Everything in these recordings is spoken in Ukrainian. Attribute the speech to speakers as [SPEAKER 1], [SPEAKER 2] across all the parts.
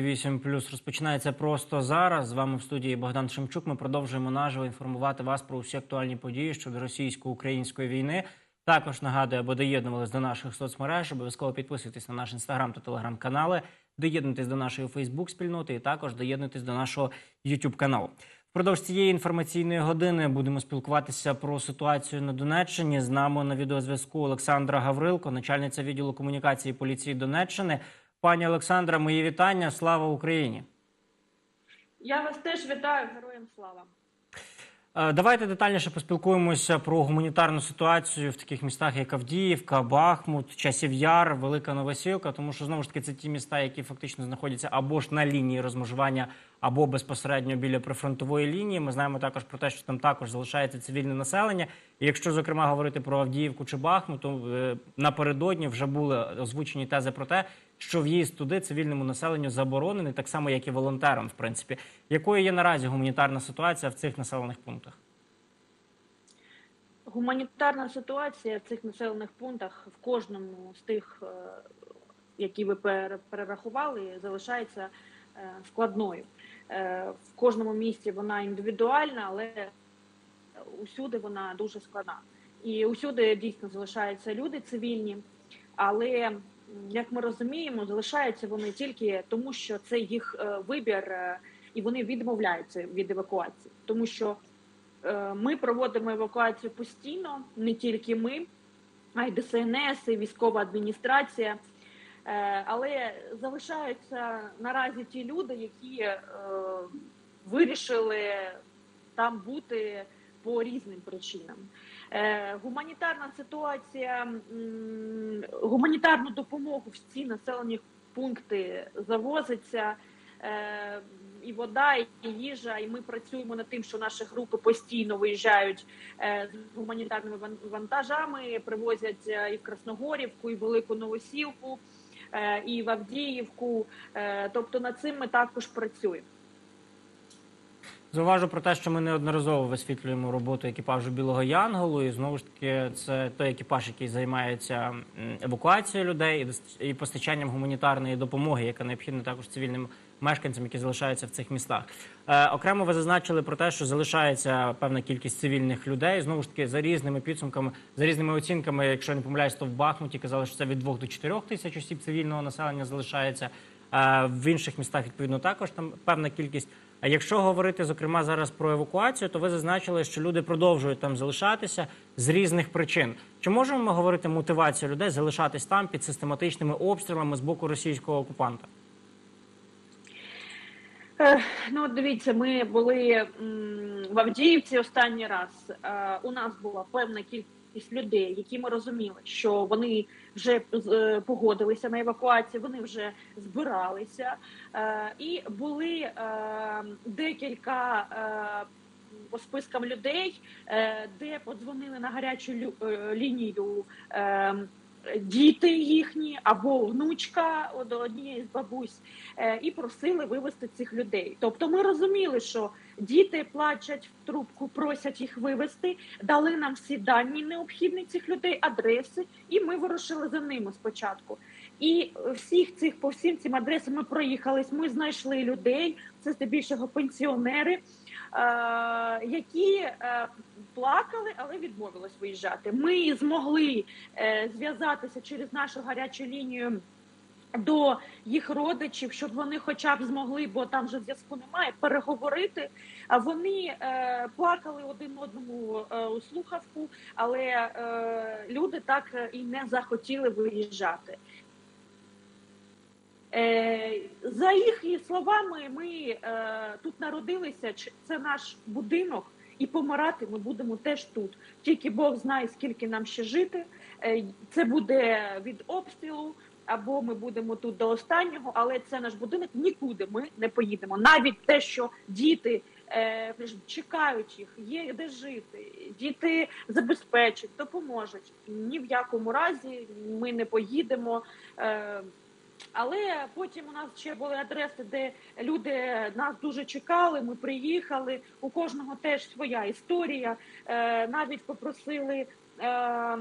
[SPEAKER 1] 8+, розпочинається просто зараз. З вами в студії Богдан Шемчук. Ми продовжуємо наживо інформувати вас про усі актуальні події щодо російсько-української війни. Також нагадую, аби доєднувались до наших соцмереж, обов'язково підписуйтесь на наш інстаграм та телеграм-канали, доєднуйтесь до нашої Фейсбук-спільноти і також доєднуйтесь до нашого YouTube каналу. Впродовж цієї інформаційної години будемо спілкуватися про ситуацію на Донеччині. З нами на відеозв'язку Олександра Гаврилко, начальниця відділу комунікації поліції Донеччини. Пані Олександра, мої вітання. Слава Україні!
[SPEAKER 2] Я вас теж вітаю, героям слава.
[SPEAKER 1] Е, Давайте детальніше поспілкуємося про гуманітарну ситуацію в таких містах, як Авдіївка, Бахмут, Часів Яр, Велика Новосілка, тому що знову ж таки це ті міста, які фактично знаходяться або ж на лінії розмежування, або безпосередньо біля прифронтової лінії. Ми знаємо також про те, що там також залишається цивільне населення. І якщо зокрема говорити про Авдіївку чи Бахмут, то е, напередодні вже були озвучені тези про те, що в'їзд туди цивільному населенню заборонений, так само як і волонтерам. В принципі, якою є наразі гуманітарна ситуація в цих населених пунктах?
[SPEAKER 2] Гуманітарна ситуація в цих населених пунктах в кожному з тих, е, які ви пере- перерахували, залишається е, складною. Е, В кожному місті вона індивідуальна, але усюди вона дуже складна. І усюди дійсно залишаються люди цивільні, але як ми розуміємо, залишаються вони тільки тому, що це їх е, вибір, е, і вони відмовляються від евакуації, тому що Е, Ми проводимо евакуацію постійно, не тільки ми, а й ДСНС, і військова адміністрація. Але залишаються наразі ті люди, які вирішили там бути по різним причинам. Е, Гуманітарна ситуація, гуманітарну допомогу в ці населені пункти завозиться. Е, і вода, і їжа, і ми працюємо над тим, що наші групи постійно виїжджають е, з гуманітарними ван- вантажами, привозять і в Красногорівку, і в Велику Новосілку, е, і в Авдіївку. Тобто над цим ми також працюємо.
[SPEAKER 1] Зауважу про те, що ми неодноразово висвітлюємо роботу екіпажу Білого Янголу, і знову ж таки, це той екіпаж, який займається евакуацією людей і постачанням гуманітарної допомоги, яка необхідна також цивільним мешканцям, які залишаються в цих містах. Е, окремо ви зазначили про те, що залишається певна кількість цивільних людей. Знову ж таки, за різними підсумками, за різними оцінками, якщо не помиляюсь, то в Бахмуті казали, що це від 2 до 4 тисяч осіб цивільного населення залишається. Е, В інших містах відповідно також там певна кількість. А якщо говорити зокрема зараз про евакуацію, то ви зазначили, що люди продовжують там залишатися з різних причин. Чи можемо ми говорити мотивацію людей залишатись там під систематичними обстрілами з боку російського окупанта?
[SPEAKER 2] Е, Ну, дивіться, ми були в Авдіївці останній раз. Е, У нас була певна кількість людей, які ми розуміли, що вони вже е, погодилися на евакуацію, вони вже збиралися. Е, І були е, декілька по спискам людей, де подзвонили на гарячу лінію. Діти їхні або внучка до однієї з бабусь і просили вивезти цих людей. Тобто ми розуміли, що діти плачуть в трубку, просять їх вивезти, дали нам всі дані необхідні цих людей, адреси, і ми вирушили за ними спочатку. І всіх цих по всім цим адресам ми проїхались. Ми знайшли людей, це здебільшого пенсіонери, е, які е, плакали, але відмовились виїжджати. Ми змогли е, зв'язатися через нашу гарячу лінію до їх родичів, щоб вони хоча б змогли, бо там вже зв'язку немає, переговорити. А вони е, плакали один одному е, у слухавку, але е, люди так і не захотіли виїжджати. Е, за їхніми словами, ми е, тут народилися. Це наш будинок, і помирати ми будемо теж тут. Тільки Бог знає, скільки нам ще жити. Е, це буде від обстрілу, або ми будемо тут до останнього, але це наш будинок. Нікуди ми не поїдемо. Навіть те, що діти е, чекають їх, є де жити, діти забезпечать, допоможуть. Ні в якому разі ми не поїдемо. Е, але потім у нас ще були адреси, де люди нас дуже чекали. Ми приїхали. У кожного теж своя історія. Е, навіть попросили е,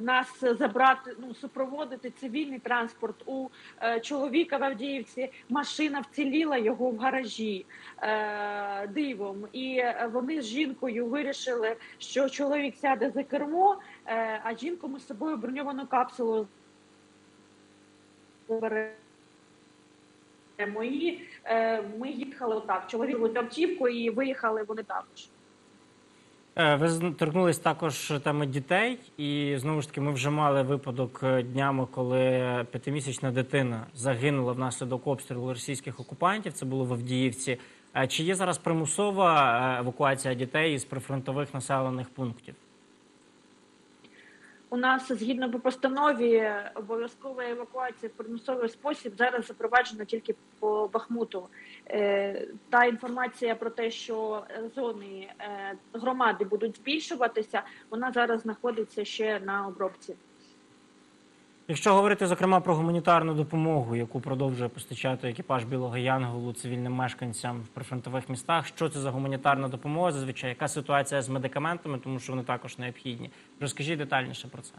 [SPEAKER 2] нас забрати, ну супроводити цивільний транспорт. У е, чоловіка в Авдіївці машина вціліла його в гаражі е, дивом. І е, вони з жінкою вирішили, що чоловік сяде за кермо, е, а жінку ми з собою броньовану капсулу заберемо. Е, ми їхали отак. Чоловік автівку і виїхали вони також.
[SPEAKER 1] Е, Ви торкнулись також теми дітей, і знову ж таки ми вже мали випадок е, днями, коли п'ятимісячна дитина загинула внаслідок обстрілу російських окупантів. Це було в Авдіївці. Е, Чи є зараз примусова евакуація дітей із прифронтових населених пунктів?
[SPEAKER 2] У нас згідно по постанові обов'язкова евакуація в примусовий спосіб зараз запроваджена тільки по Бахмуту. Е, Та інформація про те, що зони е, громади будуть збільшуватися, вона зараз знаходиться ще на обробці.
[SPEAKER 1] Якщо говорити зокрема про гуманітарну допомогу, яку продовжує постачати екіпаж Білого Янголу цивільним мешканцям в прифронтових містах, що це за гуманітарна допомога? Зазвичай яка ситуація з медикаментами, тому що вони також необхідні. Розкажіть детальніше про це.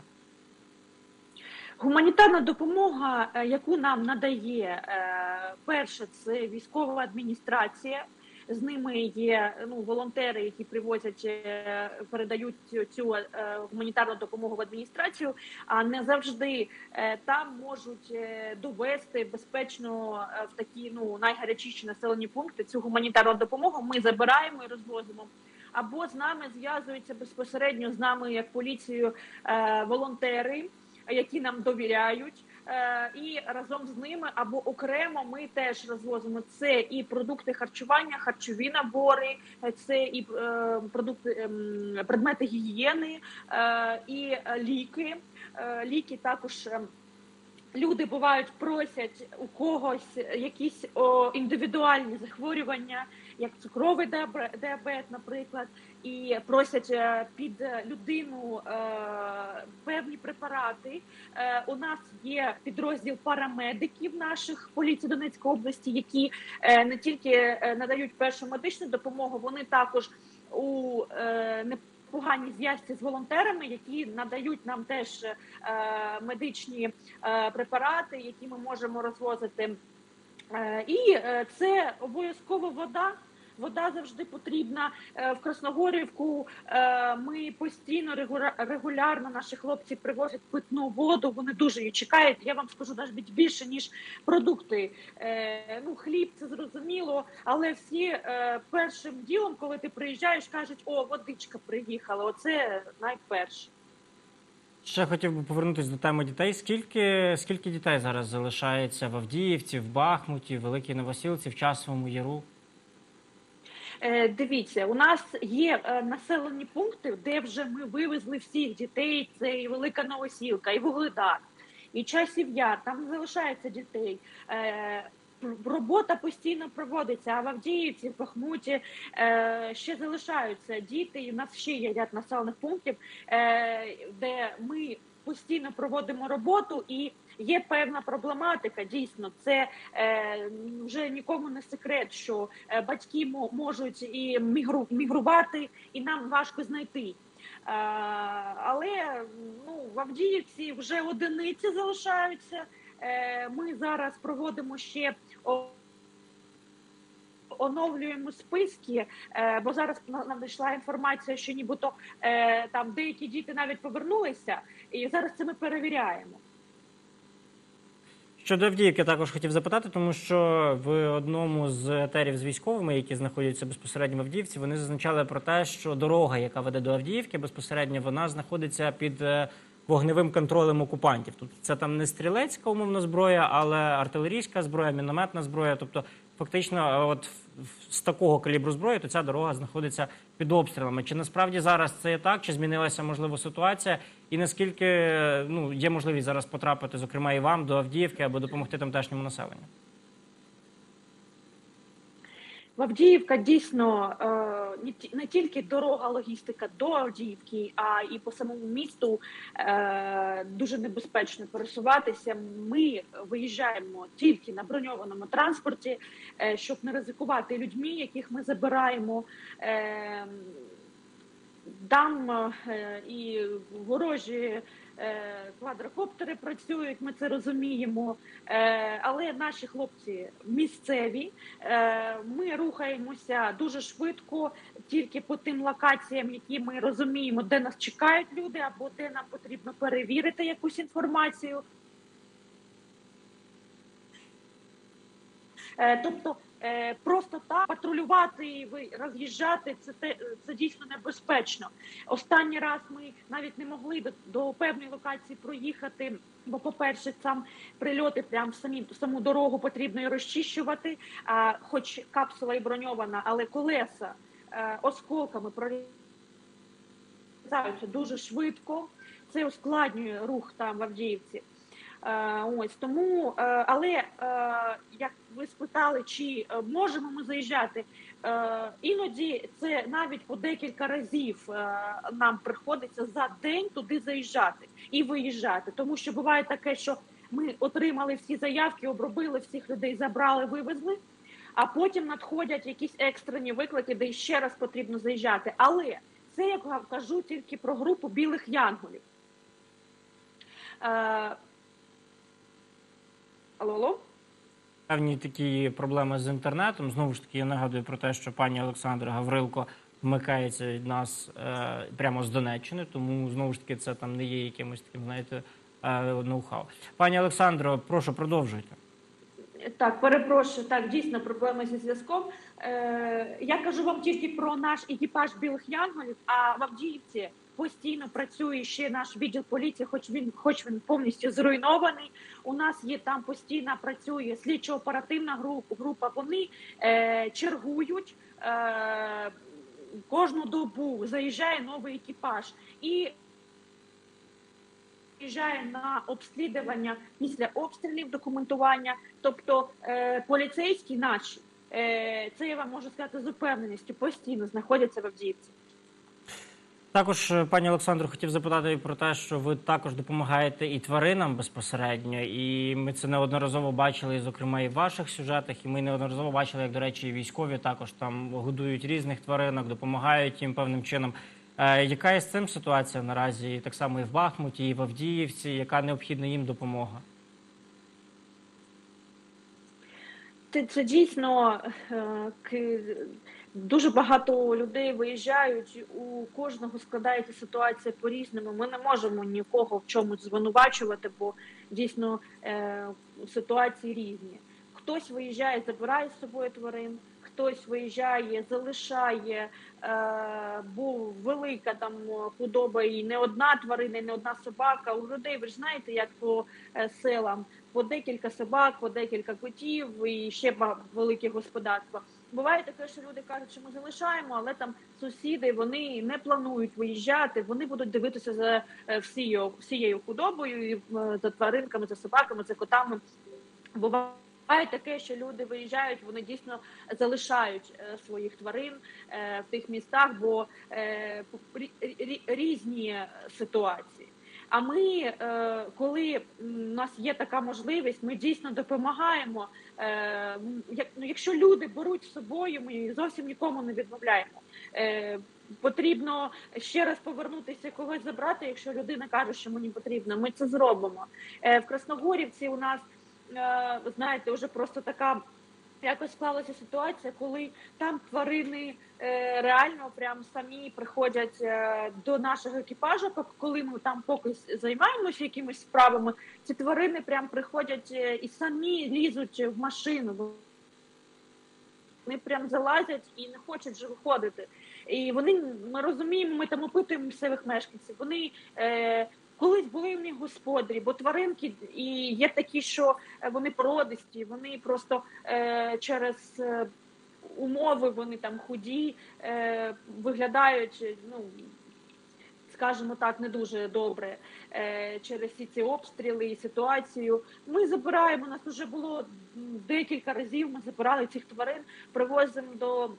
[SPEAKER 2] Гуманітарна допомога, е, яку нам надає е, перше, це військова адміністрація. З ними є ну волонтери, які привозять, е, передають цю, цю е, гуманітарну допомогу в адміністрацію. А не завжди е, там можуть довести безпечно в такі ну найгарячіші населені пункти цю гуманітарну допомогу. Ми забираємо і розвозимо. Або з нами зв'язуються безпосередньо з нами, як поліцією, волонтери які нам довіряють, і разом з ними або окремо ми теж розвозимо це і продукти харчування, харчові набори, е, це і е, продукти ем, предмети гігієни, е, і е, ліки. Е, Ліки також. ем, Люди бувають просять у когось якісь індивідуальні захворювання, як цукровий діабе- діабет, наприклад, і просять е, під людину е, певні препарати. Е, у нас є підрозділ парамедиків наших поліції Донецької області, які не тільки надають першу медичну допомогу, вони також у непоганій зв'язці з волонтерами, які надають нам теж е, медичні е, препарати, які ми можемо розвозити. Е, І е, це обов'язково вода. Вода завжди потрібна Е, в Красногорівку. Ми постійно регулярно наші хлопці привозять питну воду. Вони дуже її чекають. Я вам скажу навіть більше ніж продукти. Ну, хліб це зрозуміло, але всі першим ділом, коли ти приїжджаєш, кажуть: о, водичка приїхала. Оце найперше.
[SPEAKER 1] Ще хотів би повернутися до теми дітей. Скільки, скільки дітей зараз залишається в Авдіївці, в Бахмуті, в Великій Новосілці, в Часовому Яру?
[SPEAKER 2] Е, Дивіться, у нас є е, населені пункти, де вже ми вивезли всіх дітей. Це і Велика Новосілка, і Вугледар, і Часів Яр. Там залишається дітей. Робота постійно проводиться, а в Авдіївці, в Бахмуті е, ще залишаються діти. І в нас ще є ряд населених пунктів, е, де ми постійно проводимо роботу, і є певна проблематика. Дійсно, це е, вже нікому не секрет, що е, батьки мо- можуть і мігру, мігрувати, і нам важко знайти. Е, але ну, в Авдіївці вже одиниці залишаються. Е, ми зараз проводимо ще оновлюємо списки, е, бо зараз на- надійшла інформація, що нібито е, там деякі діти навіть повернулися, і зараз це ми перевіряємо.
[SPEAKER 1] Щодо Авдіївки також хотів запитати, тому що в одному з етерів з військовими, які знаходяться безпосередньо в Авдіївці, вони зазначали про те, що дорога, яка веде до Авдіївки, безпосередньо вона знаходиться під вогневим контролем окупантів. Тобто це там не стрілецька умовна зброя, але артилерійська зброя, мінометна зброя. Тобто, фактично, е, от з такого калібру зброї, то ця дорога знаходиться під обстрілами. Чи насправді зараз це є так? Чи змінилася можливо ситуація? І наскільки е, ну є можливість зараз потрапити, зокрема, і вам до Авдіївки або допомогти тамтешньому населенню?
[SPEAKER 2] В Авдіївка дійсно е, не тільки дорога логістика до Авдіївки, а і по самому місту е, дуже небезпечно пересуватися. Ми виїжджаємо тільки на броньованому транспорті, е, щоб не ризикувати людьми, яких ми забираємо. Там е, і ворожі е, квадрокоптери працюють, ми це розуміємо. Е, але наші хлопці місцеві. Ми рухаємося дуже швидко, тільки по тим локаціям, які ми розуміємо, де нас чекають люди, або де нам потрібно перевірити якусь інформацію. Тобто е, просто так патрулювати і роз'їжджати це те це дійсно небезпечно. Останній раз ми навіть не могли до, до певної локації проїхати. Бо, по-перше, там прильоти прямо в самі саму дорогу потрібно і розчищувати. А, хоч капсула і броньована, але колеса е, осколками прорізаються дуже швидко. Це ускладнює рух там в Авдіївці. Е, ось тому, е, але е, як ви спитали, чи можемо ми заїжджати? Іноді це навіть по декілька разів нам приходиться за день туди заїжджати і виїжджати, тому що буває таке, що ми отримали всі заявки, обробили всіх людей, забрали, вивезли. А потім надходять якісь екстрені виклики, де ще раз потрібно заїжджати. Але це я кажу тільки про групу білих янголів. Алло, алло?
[SPEAKER 1] Певні такі проблеми з інтернетом. Знову ж таки, я нагадую про те, що пані Олександра Гаврилко вмикається від нас е, прямо з Донеччини, тому знову ж таки це там не є якимось таким, знаєте, е, ноу-хау. Пані Олександро, прошу продовжуйте.
[SPEAKER 2] Так, перепрошую, так, дійсно проблеми зі зв'язком. Е, я кажу вам тільки про наш екіпаж білих янголів, а в Авдіївці постійно працює ще наш відділ поліції, хоч він, хоч він повністю зруйнований. У нас є там постійно працює слідчо-оперативна група. група. Вони е, чергують. Е, Кожну добу заїжджає новий екіпаж і приїжджає на обслідування після обстрілів документування. Тобто е, поліцейські наші, е, це я вам можу сказати з упевненістю, постійно знаходяться в Авдіївці.
[SPEAKER 1] Також, е, пані Олександро, хотів запитати про те, що ви також допомагаєте і тваринам безпосередньо, і ми це неодноразово бачили, зокрема, і в ваших сюжетах. І ми неодноразово бачили, як, до речі, і військові також там годують різних тваринок, допомагають їм певним чином. Е, яка є з цим ситуація наразі? Так само і в Бахмуті, і в Авдіївці, яка необхідна їм допомога?
[SPEAKER 2] Це, це дійсно е, дуже багато людей виїжджають. У кожного складається ситуація по-різному. Ми не можемо нікого в чомусь звинувачувати, бо дійсно е, ситуації різні. Хтось виїжджає, забирає з собою тварин, хтось виїжджає, залишає, е, бо велика там худоба і не одна тварина, і не одна собака. У людей ви ж знаєте, як по е, селам по декілька собак, по декілька котів і ще велике господарство. Буває таке, що люди кажуть, що ми залишаємо, але там сусіди вони не планують виїжджати. Вони будуть дивитися за е, всією всією худобою, за тваринками, за собаками, за котами. Буває таке, що люди виїжджають, вони дійсно залишають е, своїх тварин е, в тих містах, бо е, рі- рі- різні ситуації. А ми, коли у нас є така можливість, ми дійсно допомагаємо. Як- ну, якщо люди беруть з собою, ми зовсім нікому не відмовляємо. Потрібно ще раз повернутися когось забрати, якщо людина каже, що мені потрібно. Ми це зробимо. В Красногорівці у нас знаєте, вже просто така якось склалася ситуація, коли там тварини е, реально прям самі приходять е, до нашого екіпажу, коли ми там поки займаємося якимись справами, ці тварини прям приходять е, і самі лізуть в машину. Вони прям залазять і не хочуть вже виходити. І вони ми розуміємо, ми там опитуємо місцевих мешканців. Вони е, колись були в них господарі, бо тваринки і є такі, що е, вони породисті, вони просто е, через е, умови вони там худі, е, виглядають, е, ну скажімо так, не дуже добре е, через всі ці обстріли і ситуацію. Ми забираємо. У нас вже було декілька разів. Ми забирали цих тварин, привозимо до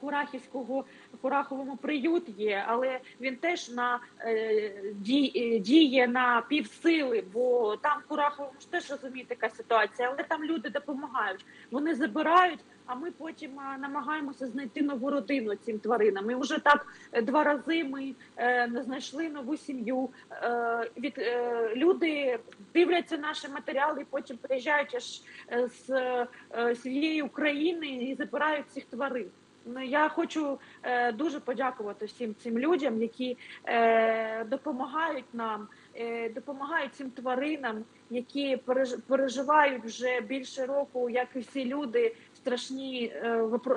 [SPEAKER 2] Курахівського Кураховому приют є, але він теж на е, ді, е, діє на півсили, бо там Кураховому ж теж розумієте, яка ситуація, але там люди допомагають. Вони забирають, а ми потім намагаємося знайти нову родину цим тваринам. І вже так е, два рази ми е, знайшли нову сім'ю. Е, від е, люди дивляться наші матеріали, і потім приїжджають аж е, з е, всієї України і забирають цих тварин. Ну, я хочу е, дуже подякувати всім цим людям, які е, допомагають нам, е, допомагають цим тваринам, які переж- переживають вже більше року, як і всі люди, страшні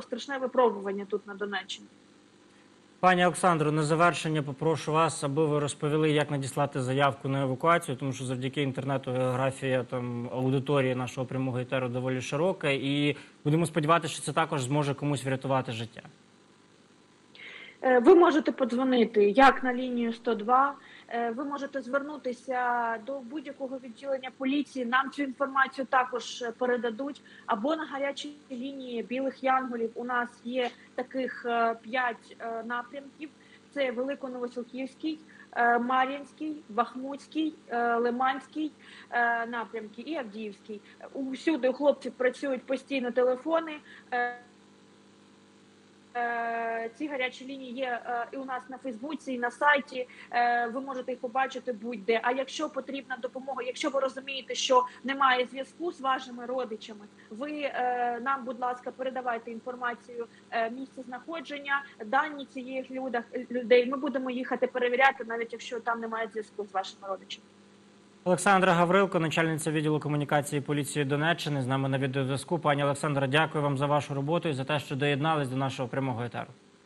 [SPEAKER 2] страшне випробування тут на Донеччині.
[SPEAKER 1] Пані Олександро, на завершення попрошу вас, аби ви розповіли, як надіслати заявку на евакуацію, тому що завдяки інтернету географія там аудиторії нашого прямого етеру доволі широка, і будемо сподіватися, що це також зможе комусь врятувати життя.
[SPEAKER 2] Е, Ви можете подзвонити як на лінію 102, е, ви можете звернутися до будь-якого відділення поліції. Нам цю інформацію також передадуть. Або на гарячій лінії білих янголів. У нас є таких е, п'ять напрямків: це Великоновосілківський, Мар'їнський, Бахмутський, Лиманський напрямки і Авдіївський. Усюди у хлопців працюють постійно телефони. Ці гарячі лінії є е, і у нас на Фейсбуці, і на сайті. Е, Ви можете їх побачити будь-де. А якщо потрібна допомога, якщо ви розумієте, що немає зв'язку з вашими родичами, ви е, нам, будь ласка, передавайте інформацію місце знаходження, дані цієї людей. Ми будемо їхати перевіряти, навіть якщо там немає зв'язку з вашими родичами.
[SPEAKER 1] Олександра Гаврилко, начальниця відділу комунікації поліції Донеччини, з нами на відеозв'язку. Пані Олександра, дякую вам за вашу роботу і за те, що доєднались до нашого прямого етеру.